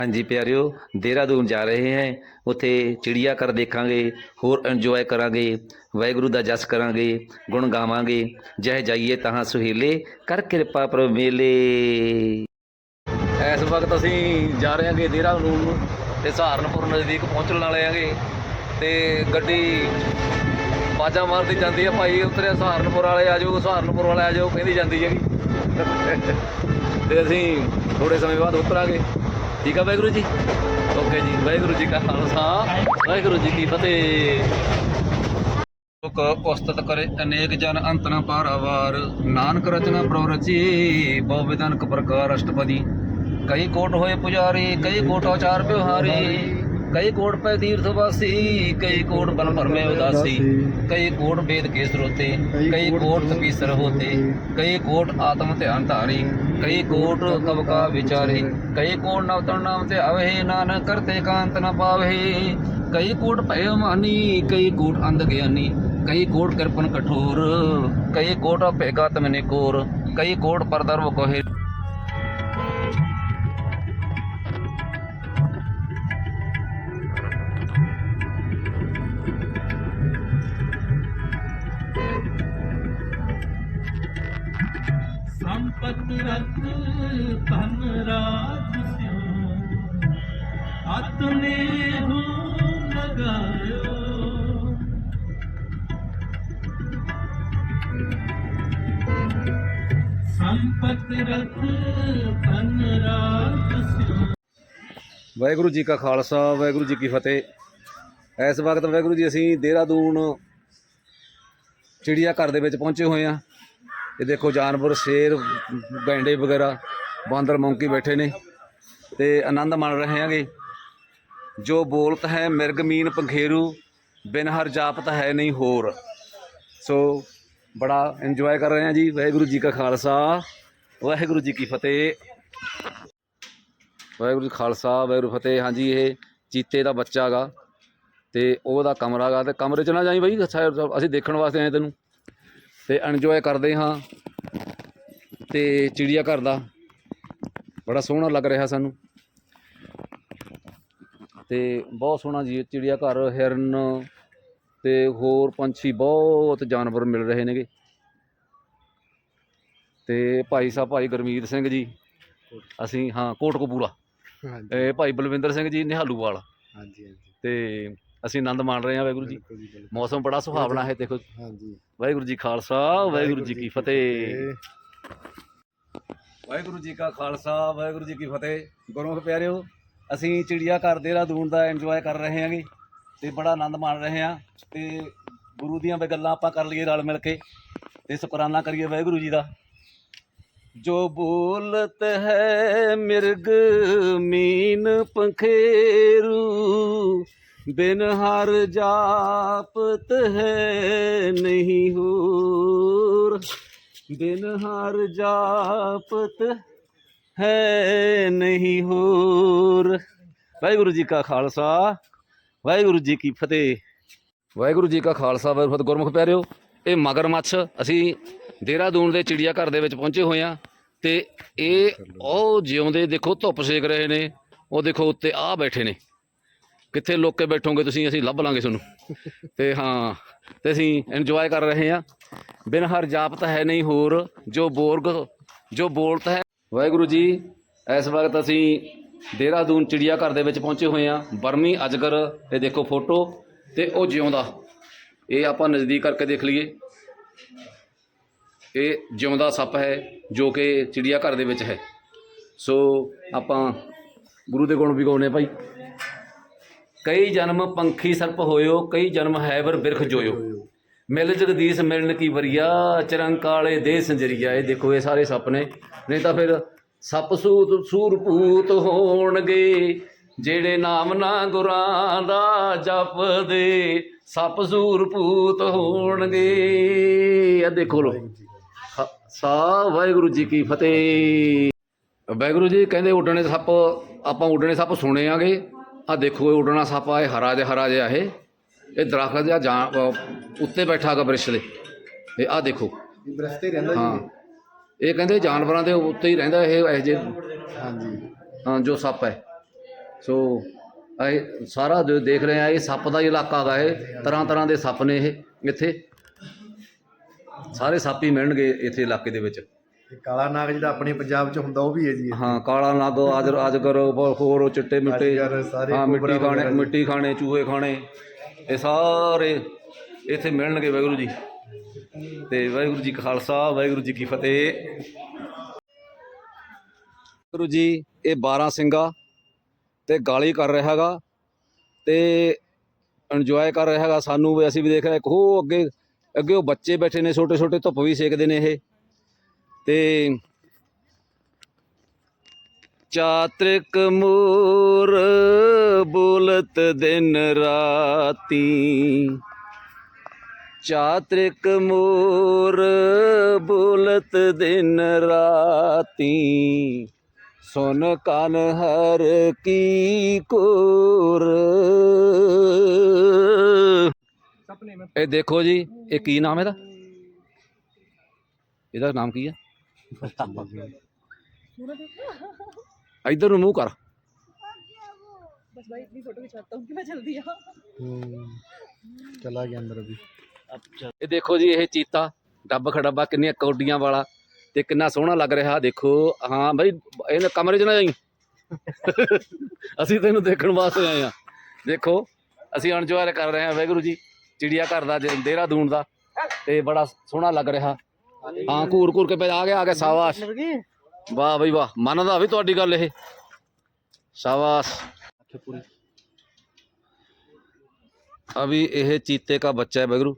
ਹਾਂਜੀ ਪਿਆਰਿਓ, ਦੇਹਰਾਦੂਨ ਜਾ ਰਹੇ ਹਾਂ। ਉੱਥੇ ਚਿੜੀਆ ਘਰ ਦੇਖਾਂਗੇ, ਹੋਰ ਇੰਜੋਏ ਕਰਾਂਗੇ, ਵਾਹਿਗੁਰੂ ਦਾ ਜਸ ਕਰਾਂਗੇ, ਗੁਣ ਗਾਵਾਂਗੇ। ਜਹ ਜਾਈਏ ਤਹਾਂ ਸੁਹੇਲੇ, ਕਰ ਕਿਰਪਾ ਪ੍ਰਭ ਮੇਲੇ। ਇਸ ਵਕਤ ਅਸੀਂ ਜਾ ਰਹੇ ਹਾਂਗੇ ਦੇਹਰਾਦੂਨ ਨੂੰ ਤੇ ਸਹਾਰਨਪੁਰ ਨਜ਼ਦੀਕ ਪਹੁੰਚਣ ਵਾਲੇ ਹਾਂਗੇ ਤੇ ਗੱਡੀ ਬਾਜਾ ਮਾਰਦੀ ਜਾਂਦੀ ਆ ਭਾਈ ਉਤਰਿਆ ਸਹਾਰਨਪੁਰ ਵਾਲੇ ਆ ਜਾਓ, ਸਹਾਰਨਪੁਰ ਵਾਲੇ ਆ ਜਾਓ, ਕਹਿੰਦੀ ਜਾਂਦੀ ਹੈਗੀ। ਤੇ ਅਸੀਂ ਥੋੜੇ ਸਮੇਂ ਬਾਅਦ ਉਤਰਾਂਗੇ। ਠੀਕ ਆ ਵਾਹਿਗੁਰੂ ਜੀ? ਓਕੇ ਜੀ, ਵਾਹਿਗੁਰੂ ਜੀ ਕਾ ਖਾਲਸਾ। ਵਾਹਿਗੁਰੂ ਜੀ ਕੀ ਫਤਿਹ। ਲੋਕ ਉਸਤਤ ਕਰੇ ਅਨੇਕ ਜਨ ਅੰਤ ਪਾਰਾਵਾਰ। ਨਾਨਕ ਰਚਨਾ ਪ੍ਰਭ ਰਚੀ, ਬਹੁ ਵਿਧਾਨਕ ਪ੍ਰਕਾਰ ਅਸ਼ਟਪਦੀ। ਕਈ ਕੋਟ ਹੋਏ ਪੁਜਾਰੀ, ਕਈ ਕੋਟ ਆਚਾਰ ਵਿਵਹਾਰੀ। ਕਈ ਕੋਟ ਪੈ ਤੀਰਥ ਵਾਸੀ, ਕਈ ਕੋਟ ਬਲ ਭਰਮੇ ਉਦਾਸੀ। ਕਈ ਕੋਟ ਵੇਦ ਕੇ ਸਰੋਤੇ, ਕਈ ਕੋਟ ਤਪੀਸਰ ਹੋਤੇ, ਕਈ ਕੋਟ ਆਤਮ ਧਿਆਨ ਧਾਰੀ। ਕਈ ਕੋਟ ਕਵ ਵਿਚਾਰੇ, ਕਈ ਕੋਟ ਨਵ ਤਨ ਨਾਮ ਤੇ ਆਵੇ ਨਾਨਕ ਕਰਤੇ ਕਾਂਤ ਨ ਪਾਵੇ। ਕਈ ਕੋਟ ਭਇ ਮਾਨੀ, ਕਈ ਕੋਟ ਅੰਧ ਗਿਆਨੀ, ਕਈ ਕੋਟ ਕਿਰਪਨ ਕਠੋਰ, ਕਈ ਕੋਟ ਭੇਗਾ ਤਮਨੇ ਕੋਰ, ਕਈ ਕੋਟ ਪਰਦਰਵ ਕੋਹੇ। ਸੰਪਤ ਰਤ ਧਨ ਰਾਜ ਸਿਉ ਆਤਨੇ ਹੋ ਲਗਾਇਓ ਸੰਪਤ ਰਤ ਧਨ ਰਾਜ ਸਿਉ ਵਾਹਿਗੁਰੂ ਜੀ ਕਾ ਖਾਲਸਾ, ਵਾਹਿਗੁਰੂ ਜੀ ਕੀ ਫਤਿਹ। ਇਸ ਵਕਤ ਵਾਹਿਗੁਰੂ ਜੀ ਅਸੀਂ ਦੇਹਰਾਦੂਨ ਚਿੜੀਆ ਘਰ ਦੇ ਵਿੱਚ ਪਹੁੰਚੇ ਹੋਏ ਆ ਇਹ ਦੇਖੋ ਜਾਨਵਰ, ਸ਼ੇਰ ਬੈਂਡੇ ਵਗੈਰਾ, ਬਾਂਦਰ, ਮੌਂਕੀ ਬੈਠੇ ਨੇ ਤੇ ਆਨੰਦ ਮਾਣ ਰਹੇ ਹਾਂਗੇ। ਜੋ ਬੋਲਤ ਹੈ, ਮਿਰਗ ਮੀਨ ਪੰਖੇਰੂ, ਬਿਨ ਹਰ ਜਾਪਤ ਹੈ ਨਹੀਂ ਹੋਰ। ਸੋ ਬੜਾ ਇੰਜੋਏ ਕਰ ਰਹੇ ਹਾਂ ਜੀ, ਵਾਹਿਗੁਰੂ ਜੀ ਕਾ ਖਾਲਸਾ, ਵਾਹਿਗੁਰੂ ਜੀ ਕੀ ਫਤਿਹ। ਵਾਹਿਗੁਰੂ ਜੀ ਖਾਲਸਾ, ਵਾਹਿਗੁਰੂ ਫਤਿਹ। ਹਾਂਜੀ, ਇਹ ਚੀਤੇ ਦਾ ਬੱਚਾ ਗਾ ਤੇ ਉਹਦਾ ਕਮਰਾ ਗਾ ਤੇ ਕਮਰੇ 'ਚ ਨਾ ਜਾਈ ਬਾਈ ਅਸੀਂ ਦੇਖਣ ਵਾਸਤੇ ਆਏ ਤੈਨੂੰ। ਤੇ ਇੰਜੋਏ ਕਰਦੇ ਹਾਂ ਤੇ ਚਿੜੀਆ ਘਰ ਦਾ ਬੜਾ ਸੋਹਣਾ ਲੱਗ ਰਿਹਾ ਸਾਨੂੰ। ਤੇ ਬਹੁਤ ਸੋਹਣਾ ਜੀ ਚਿੜੀਆ ਘਰ ਹਿਰਨ ਤੇ ਹੋਰ ਪੰਛੀ ਬਹੁਤ ਜਾਨਵਰ ਮਿਲ ਰਹੇ ਨੇਗੇ। ਤੇ ਭਾਈ ਸਾਹਿਬ ਭਾਈ ਗੁਰਮੀਤ ਸਿੰਘ ਜੀ ਅਸੀਂ ਹਾਂ ਕੋਟਕਪੂਰਾ। ਇਹ ਭਾਈ ਬਲਵਿੰਦਰ ਸਿੰਘ ਜੀ ਨਿਹਾਲੂਵਾਲ। ਹਾਂਜੀ ਹਾਂਜੀ। ਤੇ ਅਸੀਂ ਆਨੰਦ ਮਾਣ ਰਹੇ ਹਾਂ ਵਾਹਿਗੁਰੂ ਜੀ। ਬਿਲਕੁਲ ਜੀ ਬਿਲਕੁਲ। ਮੌਸਮ ਬੜਾ ਸੁਹਾਵਣਾ ਹੈ ਦੇਖੋ ਹਾਂਜੀ। ਵਾਹਿਗੁਰੂ ਜੀ ਖਾਲਸਾ ਵਾਹਿਗੁਰੂ ਜੀ ਕੀ ਫਤਿਹ। ਵਾਹਿਗੁਰੂ ਜੀ ਕਾ ਖਾਲਸਾ ਵਾਹਿਗੁਰੂ ਜੀ ਕੀ ਫਤਿਹ। ਗੁਰਮੁਖ ਪਿਆਰਿਓ ਅਸੀਂ ਚਿੜੀਆ ਘਰ ਦੇਹਰਾਦੂਨ ਦਾ ਇੰਜੋਏ ਕਰ ਰਹੇ ਹਾਂਗੇ ਤੇ ਬੜਾ ਆਨੰਦ ਮਾਣ ਰਹੇ ਹਾਂ ਤੇ ਗੁਰੂ ਦੀਆਂ ਵੀ ਗੱਲਾਂ ਆਪਾਂ ਕਰ ਲਈਏ ਰਲ ਮਿਲ ਕੇ ਤੇ ਸ਼ੁਕਰਾਨਾ ਕਰੀਏ ਵਾਹਿਗੁਰੂ ਜੀ ਦਾ। ਜੋ ਬੋਲਤ ਹੈ ਮਿਰਗ ਮੀਨ ਪੰਖੇਰੂ ਬਿਨ ਹਰ ਜਾਪਤ ਹੈ ਨਹੀਂ ਹੋਰ। ਬਿਨ ਹਰ ਜਾਪਤ ਹੈ ਨਹੀਂ ਹੂਰ। ਵਾਹਿਗੁਰੂ ਜੀ ਕਾ ਖਾਲਸਾ, ਵਾਹਿਗੁਰੂ ਜੀ ਕੀ ਫਤਿਹ। ਵਾਹਿਗੁਰੂ ਜੀ ਕਾ ਖਾਲਸਾ, ਵਾਹਿਗੁਰੂ ਫਤਿਹ। ਗੁਰਮੁਖ ਪਿਆਰਿਓ, ਇਹ ਮਗਰਮੱਛ ਅਸੀਂ ਦੇਹਰਾਦੂਨ ਦੇ ਚਿੜੀਆ ਘਰ ਦੇ ਵਿੱਚ ਪਹੁੰਚੇ ਹੋਏ ਆ ਤੇ ਇਹ ਉਹ ਜਿਉਂਦੇ ਦੇਖੋ ਧੁੱਪ ਸੇਕ ਰਹੇ ਨੇ, ਉਹ ਦੇਖੋ ਉੱਤੇ ਆ ਬੈਠੇ ਨੇ। ਕਿੱਥੇ ਲੋਕ ਕੇ ਬੈਠੋਗੇ ਤੁਸੀਂ, ਅਸੀਂ ਲੱਭ ਲਾਂਗੇ ਤੁਹਾਨੂੰ। ਤੇ ਹਾਂ, ਤੇ ਅਸੀਂ ਇੰਜੋਏ ਕਰ ਰਹੇ ਹਾਂ। ਬਿਨ ਹਰ ਜਾਪਤ ਹੈ ਨਹੀਂ ਹੋਰ, ਜੋ ਬੋਰਗ, ਜੋ ਬੋਲਤ ਹੈ। ਵਾਹਿਗੁਰੂ ਜੀ, ਇਸ ਵਕਤ ਅਸੀਂ ਦੇਹਰਾਦੂਨ ਚਿੜੀਆ ਘਰ ਦੇ ਵਿੱਚ ਪਹੁੰਚੇ ਹੋਏ ਹਾਂ। ਬਰਮੀ, ਅਜਗਰ, ਇਹ ਦੇਖੋ ਫੋਟੋ, ਤੇ ਉਹ ਜਿਉਂਦਾ। ਇਹ ਆਪਾਂ ਨਜ਼ਦੀਕ ਕਰਕੇ ਦੇਖ ਲਈਏ। ਇਹ ਜਿਉਂਦਾ ਸੱਪ ਹੈ, ਜੋ ਕਿ ਚਿੜੀਆ ਘਰ ਦੇ ਵਿੱਚ ਹੈ। ਸੋ ਆਪਾਂ ਗੁਰੂ ਦੇ ਗੁਣ ਵੀ ਗਾਉਣੇ ਭਾਈ। ਕਈ ਜਨਮ ਪੰਖੀ ਸਰਪ ਹੋਇਓ, ਕਈ ਜਨਮ ਹੈਵਰ ਬਿਰਖ ਜੋਇਓ। ਮਿਲ ਜਗਦੀਸ਼ ਮਿਲਣ ਕੀ ਵਰੀਆ ਚਰੰਕਾਲੇ ਦੇ ਸੰਜਰੀਆ। ਇਹ ਦੇਖੋ, ਇਹ ਸਾਰੇ ਸੱਪ ਨੇ। ਨਹੀਂ ਤਾਂ ਫਿਰ ਸੱਪ ਸੂਤ ਸੂਰਪੂਤ ਹੋਣਗੇ, ਜਿਹੜੇ ਨਾਮ ਨਾ ਗੁਰਾਂ ਦਾ ਜਪਦੇ, ਸੱਪ ਸੂਰਪੂਤ ਹੋਣਗੇ। ਇਹ ਦੇਖੋ ਲੋ ਸਾ ਵਾਹਿਗੁਰੂ ਜੀ ਕੀ ਫਤਿਹ। ਵਾਹਿਗੁਰੂ ਜੀ, ਕਹਿੰਦੇ ਉੱਡਣੇ ਸੱਪ, ਆਪਾਂ ਉੱਡਣੇ ਸੱਪ ਸੁਣੇ ਆਗੇ ਆ ਦੇਖੋ ਇਹ ਉੱਡਣਾ ਸੱਪ ਆ ਇਹ ਹਰਾ ਜਿਹਾ ਹਰਾ ਜਿਹਾ ਇਹ। ਇਹ ਦਰਖਤ ਜਿਹਾ ਜਾਂ ਉੱਤੇ ਬੈਠਾ ਹੈਗਾ ਬ੍ਰਿਸ਼ ਦੇ। ਇਹ ਆ ਦੇਖੋ। ਬਰਸਤੇ ਰਹਿੰਦਾ ਹਾਂ। ਇਹ ਕਹਿੰਦੇ ਜਾਨਵਰਾਂ ਦੇ ਉੱਤੇ ਹੀ ਰਹਿੰਦਾ ਇਹ ਇਹ ਜੇ ਹਾਂਜੀ। ਹਾਂ ਜੋ ਸੱਪ ਹੈ। ਸੋ ਇਹ ਸਾਰਾ ਜੋ ਦੇਖ ਰਹੇ ਆ ਇਹ ਸੱਪ ਦਾ ਹੀ ਇਲਾਕਾ ਹੈਗਾ ਇਹ। ਤਰ੍ਹਾਂ ਤਰ੍ਹਾਂ ਦੇ ਸੱਪ ਨੇ ਇਹ ਇੱਥੇ। ਸਾਰੇ ਸੱਪ ਹੀ ਮਿਲਣਗੇ ਇੱਥੇ ਇਲਾਕੇ ਦੇ ਵਿੱਚ। ਇਹ ਕਾਲਾ ਨਾਗ ਜਿਹੜਾ ਆਪਣੇ ਪੰਜਾਬ 'ਚ ਹੁੰਦਾ ਉਹ ਵੀ ਹੈ ਜੀ ਹਾਂ ਕਾਲਾ ਨਾਗ ਅਜ ਅਜਗਰ ਹੋਰ ਚਿੱਟੇ ਮਿੱਟੇ ਅਜਗਰ, ਸਾਰੇ ਹਾਂ ਮਿੱਟੀ ਕੋਬਰਾ ਖਾਣੇ ਵਗੈਰਾ। ਮਿੱਟੀ ਖਾਣੇ ਚੂਹੇ ਖਾਣੇ ਇਹ ਸਾਰੇ ਇੱਥੇ ਮਿਲਣਗੇ ਵਾਹਿਗੁਰੂ ਜੀ। ਤੇ ਵਾਹਿਗੁਰੂ ਜੀ ਕਾ ਖਾਲਸਾ ਵਾਹਿਗੁਰੂ ਜੀ ਕੀ ਫਤਿਹ। ਵਾਹਿਗੁਰੂ ਜੀ ਇਹ 12 ਸਿੰਘਾ ਤੇ ਗਾਲੀ ਕਰ ਰਿਹਾ ਹੈਗਾ ਤੇ ਇੰਜੋਏ ਕਰ ਰਿਹਾ ਹੈਗਾ ਸਾਨੂੰ ਵੀ। ਅਸੀਂ ਵੀ ਦੇਖ ਰਹੇ ਇੱਕ ਉਹ ਅੱਗੇ ਅੱਗੇ ਉਹ ਬੱਚੇ ਬੈਠੇ ਨੇ ਛੋਟੇ ਛੋਟੇ ਧੁੱਪ ਵੀ ਸੇਕਦੇ ਨੇ ਇਹ। ਤੇ ਚਾਤ੍ਰਿਕ ਮੂਰ ਬੋਲਤ ਦਿਨ ਰਾਤੀ। ਚਾਤ੍ਰਿਕ ਮੂਰ ਬੋਲਤ ਦਿਨ ਰਾਤੀ। ਸੁਨ ਕਨ ਹਰ ਕੀ ਕੋਰ ਇਹ ਦੇਖੋ ਜੀ ਇਹ ਕੀ ਨਾਮ ਹੈ ਇਹਦਾ? ਇਹਦਾ ਨਾਮ ਕੀ ਹੈ? इधर ਨੂੰ ਮੂੰਹ ਕਰ बस भाई इतनी फोटो खिंचवाता हूँ कि मैं जल्दी आ ਹੂੰ ਚਲਾ ਗਿਆ ਅੰਦਰ ਅਭੀ ਇਹ ਦੇਖੋ ਜੀ ਇਹ ਚੀਤਾ ਡੱਬ ਖੜੱਬਾ ਕਿੰਨੀਆਂ ਕੌਡੀਆਂ ਵਾਲਾ ਤੇ ਕਿੰਨਾ ਸੋਹਣਾ ਲੱਗ ਰਿਹਾ ਦੇਖੋ ਹਾਂ ਬਈ ਇਹਨੇ ਕਮਰੇ 'ਚ ਨਾ ਜਾਈ ਅਸੀਂ ਤੈਨੂੰ ਦੇਖਣ ਵਾਸਤੇ ਆਏ ਆ ਦੇਖੋ ਅਸੀਂ ਇੰਜੋਏ ਕਰ ਰਹੇ ਹਾਂ ਵਾਹਿਗੁਰੂ ਜੀ ਚਿੜੀਆ ਘਰ ਦਾ ਜ- ਦੇਹਰਾਦੂਨ ਦਾ ਤੇ ਬੜਾ ਸੋਹਣਾ ਲੱਗ ਰਿਹਾ ਹਾਂ ਘੂਰ ਘੂਰ ਕੇ ਪੈ ਆ ਗਿਆ ਆ ਗਿਆ ਸ਼ਾਬਾਸ਼। ਵਾਹ ਬਈ ਵਾਹ ਮੰਨਦਾ ਵੀ ਤੁਹਾਡੀ ਗੱਲ ਇਹ। ਸ਼ਾਬਾਸ਼। ਅਭੀ ਇਹ ਚੀਤੇ ਦਾ ਬੱਚਾ ਹੈ ਬਗਰੂ।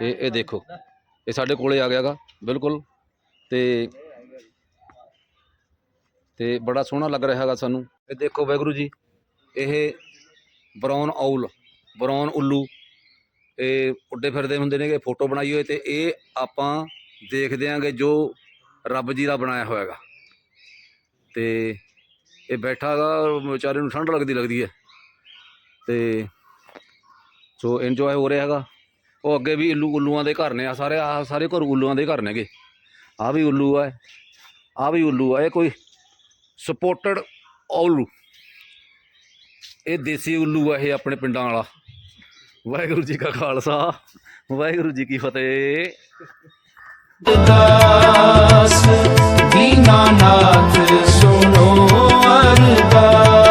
ਇਹ ਇਹ ਦੇਖੋ ਇਹ ਸਾਡੇ ਕੋਲੇ ਆ ਗਿਆਗਾ ਬਿਲਕੁਲ। ਤੇ ਤੇ ਬੜਾ ਸੋਹਣਾ ਲੱਗ ਰਿਹਾ ਹੈਗਾ ਸਾਨੂੰ। ਇਹ ਦੇਖੋ ਵੈਗਰੂ ਜੀ ਇਹ ਬਰਾਊਨ ਆਉਲ ਬਰਾਊਨ ਉੱਲੂ। ਇਹ ਉੱਡੇ ਫਿਰਦੇ ਹੁੰਦੇ ਨੇ ਫੋਟੋ ਬਣਾਈ ਹੋਏ ਤੇ ਇਹ ਆਪਾਂ ਦੇਖਦੇ ਆਂਗੇ ਜੋ ਰੱਬ ਜੀ ਦਾ ਬਣਾਇਆ ਹੋਇਆਗਾ। ਤੇ ਇਹ ਬੈਠਾ ਗਾ ਵਿਚਾਰੇ ਨੂੰ ਠੰਡ ਲੱਗਦੀ ਲੱਗਦੀ ਹੈ। ਤੇ ਸੋ ਇੰਜੋਏ ਹੋ ਰਿਹਾ ਹੈਗਾ। ਉਹ ਅੱਗੇ ਵੀ ਉੱਲੂ ਉੱਲੂਆਂ ਦੇ ਘਰ ਨੇ ਆ ਸਾਰੇ ਆ ਸਾਰੇ ਘਰ ਉੱਲੂਆਂ ਦੇ ਘਰ ਨੇਗੇ। ਆ ਵੀ ਉੱਲੂ ਆ ਆ ਵੀ ਉੱਲੂ ਆ, ਇਹ ਕੋਈ ਸਪੋਰਟਡ ਔਲੂ ਇਹ ਦੇਸੀ ਉੱਲੂ ਆ, ਇਹ ਆਪਣੇ ਪਿੰਡਾਂ ਵਾਲਾ। ਵਾਹਿਗੁਰੂ ਜੀ ਕਾ ਖਾਲਸਾ, ਵਾਹਿਗੁਰੂ ਜੀ ਕੀ ਫਤਿਹ। ਦਾਸ ਦੀਨਾਨਾਥ ਸੁਨੋ ਅਰਦਾਸ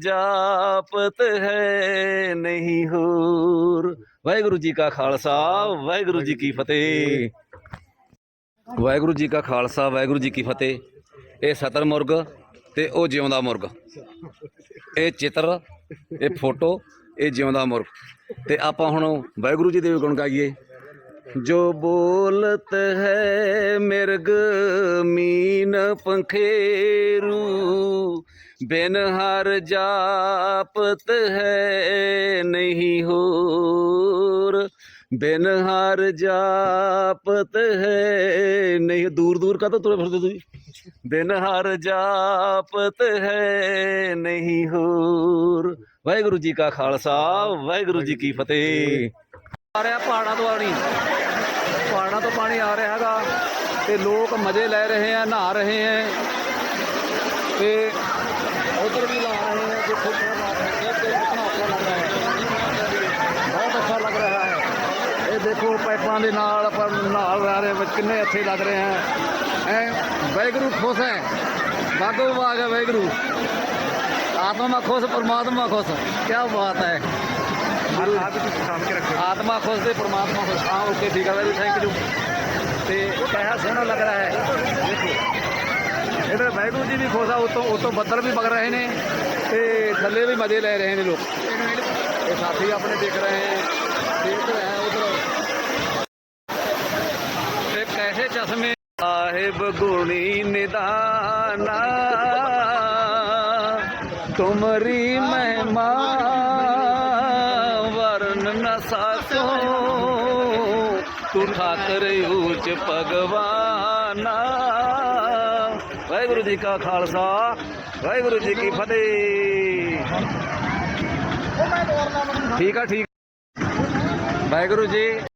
ਜਾਪਤ ਹੈ ਨਹੀਂ ਹੋਰ। ਵਾਹਿਗੁਰੂ ਜੀ ਕਾ ਖਾਲਸਾ, ਵਾਹਿਗੁਰੂ ਜੀ ਕੀ ਫਤਿਹ। ਵਾਹਿਗੁਰੂ ਜੀ ਕਾ ਖਾਲਸਾ, ਵਾਹਿਗੁਰੂ ਜੀ ਕੀ ਫਤਿਹ। ਇਹ ਸਤਰ ਮੁਰਗ ਤੇ ਉਹ ਜਿਉਂਦਾ ਮੁਰਗ। ਇਹ ਚਿੱਤਰ, ਇਹ ਫੋਟੋ, ਇਹ ਜਿਉਂਦਾ ਮੁਰਗ। ਤੇ ਆਪਾਂ ਹੁਣ ਵਾਹਿਗੁਰੂ ਜੀ ਦੇ ਵੀ ਗੁਣ ਗਾਈਏ। ਜੋ ਬੋਲਤ ਹੈ ਮਿਰਗ ਮੀਨ ਪੰਖੇਰੂ ਬਿਨ ਹਰ ਜਾਪਤ ਹੈ ਨਹੀਂ ਹੋਰ। ਬਿਨ ਹਰ ਜਾਪਤ ਹੈ ਨਹੀਂ, ਦੂਰ ਦੂਰ ਕਾ ਤੁਰੇ ਫਿਰਦੇ ਤੁਸੀਂ? ਬਿਨ ਹਰ ਜਾਪਤ ਹੈ ਨਹੀਂ ਹੋਰ। ਵਾਹਿਗੁਰੂ ਜੀ ਕਾ ਖਾਲਸਾ, ਵਾਹਿਗੁਰੂ ਜੀ ਕੀ ਫਤਿਹ। ਆ ਰਿਹਾ ਪਹਾੜਾਂ ਤੋਂ ਪਾਣੀ ਪਹਾੜਾਂ ਤੋਂ ਪਾਣੀ ਆ ਰਿਹਾ ਹੈਗਾ ਤੇ ਲੋਕ ਮਜ਼ੇ ਲੈ ਰਹੇ ਆ, ਨਹਾ ਰਹੇ ਆ। ਤੇ ਉਧਰ ਵੀ ਲਾ ਰਹੇ ਆ ਜਿੱਥੇ ਕਿ ਲਾ ਰਹੇ ਆ ਤੇ ਕਿੰਨਾ ਅੱਛਾ ਲੱਗ ਰਿਹਾ ਹੈ ਬਹੁਤ ਅੱਛਾ ਲੱਗ ਰਿਹਾ ਹੈ ਇਹ ਦੇਖੋ ਪਾਈਪਾਂ ਦੇ ਨਾਲ ਆਪਾਂ ਨਾਲ ਆ ਰਹੇ ਵਿੱਚ ਕਿੰਨੇ ਅੱਛੇ ਲੱਗ ਰਹੇ ਹੈ। ਐ ਵਾਹਿਗੁਰੂ ਖੁਸ਼ ਹੈ। ਬਾਗੋ ਬਾਗ ਹੈ ਵਾਹਿਗੁਰੂ। ਆਤਮਾ ਖੁਸ਼ ਪਰਮਾਤਮਾ ਖੁਸ਼। ਕੀ ਬਾਤ ਹੈ। ਕੇ ਆਤਮਾ ਖੁਸ਼ ਤੇ ਪਰਮਾਤਮਾ ਖੁਸ਼। ਹਾਂ ਓਕੇ ਠੀਕ ਹੈ ਵੈਰੀ ਥੈਂਕ ਯੂ ਤੇ ਕਿਹਾ ਸੋਹਣਾ ਲੱਗ ਰਿਹਾ ਹੈ। ਦੇਖੋ ਇਧਰ ਵਾਹਿਗੁਰੂ ਜੀ ਵੀ ਖੁਸ਼ ਆ ਉਤੋਂ ਉਤੋਂ ਬੱਦਲ ਵੀ ਵਗ ਰਹੇ ਨੇ ਤੇ ਥੱਲੇ ਵੀ ਮਜ਼ੇ ਲੈ ਰਹੇ ਨੇ ਲੋਕ। ਇਹ ਸਾਥੀ ਆਪਣੇ ਦੇਖ ਰਹੇ ਹੈ ਦੇਖ ਰਹੇ ਹੈ ਉਧਰ ਤੇ ਕੈਸੇ ਚਸ਼ਮੇ ਸਾਹਿਬ ਗੁਣੀ ਨਿਦਾਨਾ, ਤੁਮਰੀ ਮਹਿਮਾ ਵਰਨ ਨ ਸਾਕੋ ਤੂੰ ਠਾਕਰ ਊਚ ਭਗਵਾਨਾ। ਵਾਹਿਗੁਰੂ ਜੀ ਕਾ ਖਾਲਸਾ, ਵਾਹਿਗੁਰੂ ਜੀ ਕੀ ਫਤਿਹ। ਠੀਕ ਆ, ਠੀਕ ਵਾਹਿਗੁਰੂ ਜੀ।